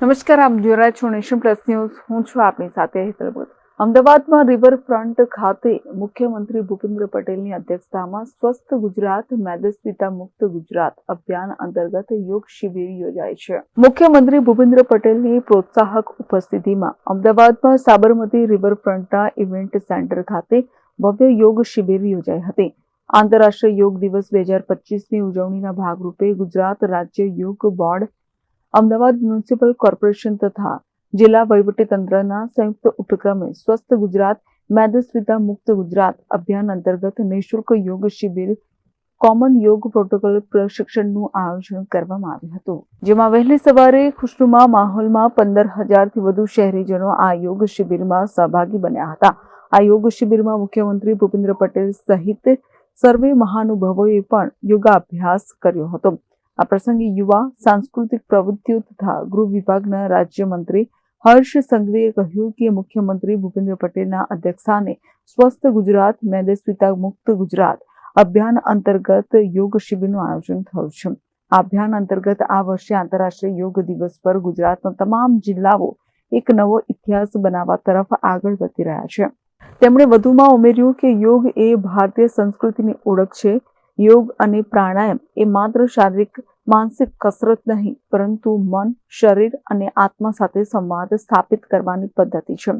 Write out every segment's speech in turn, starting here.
નમસ્કાર, આપ જોઈ રહ્યા છો નેશન પ્લસ ન્યૂઝ. હું છું આપની સાથે હેતલ અમદાવાદમાં રિવરફ્રન્ટ ખાતે મુખ્યમંત્રી ભૂપેન્દ્ર પટેલની અધ્યક્ષતામાં સ્વસ્થ ગુજરાત, મેદસ્વીતા મુક્ત ગુજરાત અભિયાન અંતર્ગત યોગ શિબિર યોજાય છે. મુખ્યમંત્રી ભૂપેન્દ્ર પટેલની પ્રોત્સાહક ઉપસ્થિતિમાં અમદાવાદમાં સાબરમતી રિવરફ્રન્ટના ઇવેન્ટ સેન્ટર ખાતે ભવ્ય યોગ શિબિર યોજાઈ હતી. આંતરરાષ્ટ્રીય યોગ દિવસ બે હજાર પચીસની ઉજવણીના ભાગરૂપે ગુજરાત રાજ્ય યોગ બોર્ડ અમદાવાદ મ્યુનિસિપલ કોર્પોરેશન તથા જિલ્લા વહીવટીતંત્રના સંયુક્ત ઉપક્રમે સ્વસ્થ ગુજરાત, મેદસ્વીતા મુક્ત ગુજરાત અભિયાન અંતર્ગત નિઃશુલ્ક યોગ શિબિર, કોમન યોગ પ્રોટોકોલ પ્રશિક્ષણનું આયોજન કરવામાં આવ્યું હતું. જેમાં વહેલી સવારે ખુશનુમા માહોલમાં પંદર હજારથી વધુ શહેરીજનો આ યોગ શિબિરમાં સહભાગી બન્યા હતા. આ યોગ શિબિરમાં મુખ્યમંત્રી ભૂપેન્દ્ર પટેલ સહિત સર્વે મહાનુભાવોએ પણ યોગાભ્યાસ કર્યો હતો. આ પ્રસંગે યુવા, સાંસ્કૃતિક પ્રવૃત્તિઓ તથા ગૃહ વિભાગના રાજ્યમંત્રી હર્ષ સંઘવીએ કહ્યું કે મુખ્યમંત્રી ભૂપેન્દ્ર પટેલના અધ્યક્ષસ્થાને સ્વસ્થ ગુજરાત, મેદસ્વીતા મુક્ત ગુજરાત અભિયાન અંતર્ગત યોગ શિબિરનું આયોજન થયું છે. આ અભિયાન અંતર્ગત આ વર્ષે આંતરરાષ્ટ્રીય યોગ દિવસ પર ગુજરાતના તમામ જિલ્લાઓ એક નવો ઇતિહાસ બનાવવા તરફ આગળ વધી રહ્યા છે. તેમણે વધુમાં ઉમેર્યું કે યોગ એ ભારતીય સંસ્કૃતિની ઓળખ છે યોગ અને પ્રાણાયામ એ માત્ર શારીરિક, માનસિક કસરત નહીં, પરંતુ મન, શરીર અને આત્મા સાથે સંવાદ સ્થાપિત કરવાની પદ્ધતિ છે.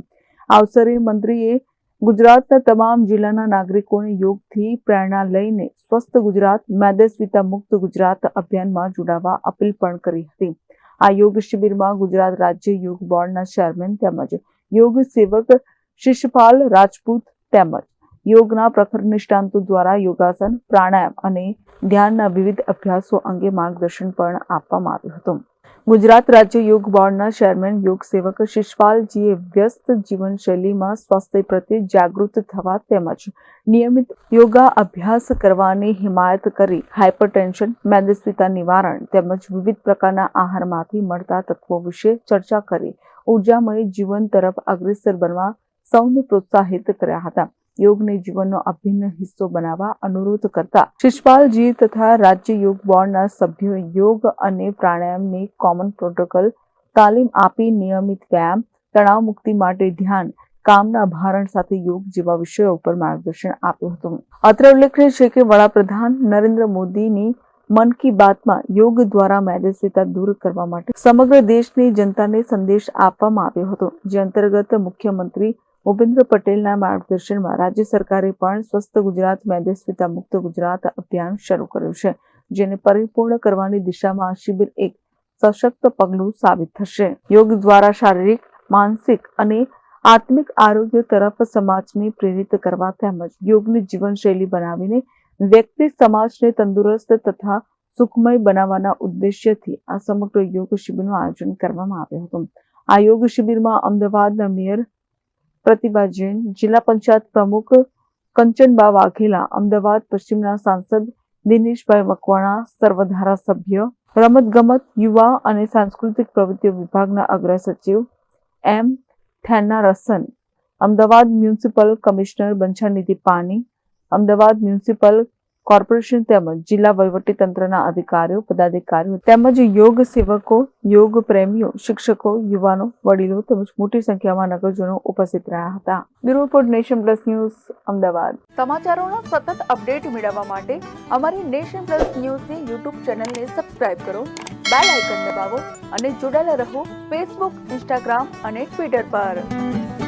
અવસરે મંત્રીએ ગુજરાતના તમામ જિલ્લાના નાગરિકોને યોગથી પ્રેરણા લઈને સ્વસ્થ ગુજરાત, મેદસ્વીતા મુક્ત ગુજરાત અભિયાનમાં જોડાવા અપીલ પણ કરી હતી. આ યોગ શિબિરમાં ગુજરાત રાજ્ય યોગ બોર્ડના ચેરમેન તેમજ યોગ સેવક શિષપાલ રાજપૂત તેમજ યોગના પ્રખર નિષ્ણાંતો દ્વારા યોગાસન, પ્રાણાયામ અને ધ્યાનના વિવિધ અભ્યાસો અંગે માર્ગદર્શન પણ આપવામાં આવ્યું હતું. ગુજરાત રાજ્ય યોગ બોર્ડના ચેરમેન યોગ સેવક શિષપાલજીએ વ્યસ્ત જીવનશૈલીમાં સ્વાસ્થ્ય પ્રત્યે જાગૃત થવા તેમજ નિયમિત યોગા અભ્યાસ કરવાની હિમાયત કરી હાઇપરટેન્શન મેદસ્વીતા નિવારણ તેમજ વિવિધ પ્રકારના આહારમાંથી મળતા તત્વો વિશે ચર્ચા કરી. ઉર્જામય જીવન તરફ અગ્રેસર બનવા સૌને પ્રોત્સાહિત કર્યા હતા. યોગને જીવનનો અભિન્ન હિસ્સો બનાવવા અનુરોધ કરતા શિષપાલજી તથા રાજ્ય યોગ બોર્ડના સભ્યો યોગ અને પ્રાણાયામની કોમન પ્રોટોકોલ તાલીમ આપી નિયમિત વ્યાયામ, તણાવ મુક્તિ માટે ધ્યાન, કામના ભારણ સાથે યોગ જેવા વિષયો ઉપર માર્ગદર્શન આપ્યું હતું. અત્રે ઉલ્લેખનીય છે કે વડાપ્રધાન નરેન્દ્ર મોદીની મન કી બાતમાં યોગ દ્વારા મેદસ્વીતા દૂર કરવા માટે સમગ્ર દેશની જનતાને સંદેશ આપવામાં આવ્યો હતો. જે અંતર્ગત મુખ્યમંત્રી ભૂપેન્દ્ર પટેલના માર્ગદર્શનમાં રાજ્ય સરકારે પણ સ્વસ્થ ગુજરાત, મેદસ્વીતા મુક્ત ગુજરાત અભિયાન શરૂ કર્યું છે, જેને પરિપૂર્ણ કરવાની દિશામાં આ શિબિર એક સશક્ત પગલું સાબિત થશે. યોગ દ્વારા શારીરિક, માનસિક અને આત્મિક આરોગ્ય તરફ સમાજને પ્રેરિત કરવા તેમજ યોગની જીવનશૈલી બનાવીને વ્યક્તિ સમાજને તંદુરસ્ત તથા સુખમય બનાવવાના ઉદ્દેશ્યથી આ સમગ્ર યોગ શિબિરનું આયોજન કરવામાં આવ્યું હતું. આ યોગ શિબિરમાં અમદાવાદના મેયર પ્રતિભા જૈન જિલ્લા પંચાયત પ્રમુખ કંચનબા વાઘેલા, અમદાવાદ પશ્ચિમના સાંસદ દિનેશભાઈ મકવાણા સર્વ ધારાસભ્ય રમતગમત, યુવા અને સાંસ્કૃતિક પ્રવૃત્તિઓ વિભાગના અગ્ર સચિવ M Thennarasan Ahmedabad municipal commissioner Banchhanidhi Pani, Ahmedabad municipal corporation તેમજ જિલ્લા વહીવટી તંત્રના અધિકારીઓ, પદાધિકારીઓ તેમજ યોગ સેવકો, યોગ પ્રેમીઓ, શિક્ષકો, યુવાનો, વડીલો તેમજ મોટી સંખ્યામાં નગરજનો ઉપસ્થિત રહ્યા હતા. Bureau report nation plus news, Ahmedabad. સમાચારોના સતત અપડેટ મેળવવા માટે અમારી નેશન પ્લસ ન્યૂઝની યુટ્યુબ ચેનલને સબસ્ક્રાઇબ કરો, બેલ આઇકન દબાવો અને જોડાયેલા રહો ફેસબુક, ઇન્સ્ટાગ્રામ અને ટ્વિટર પર.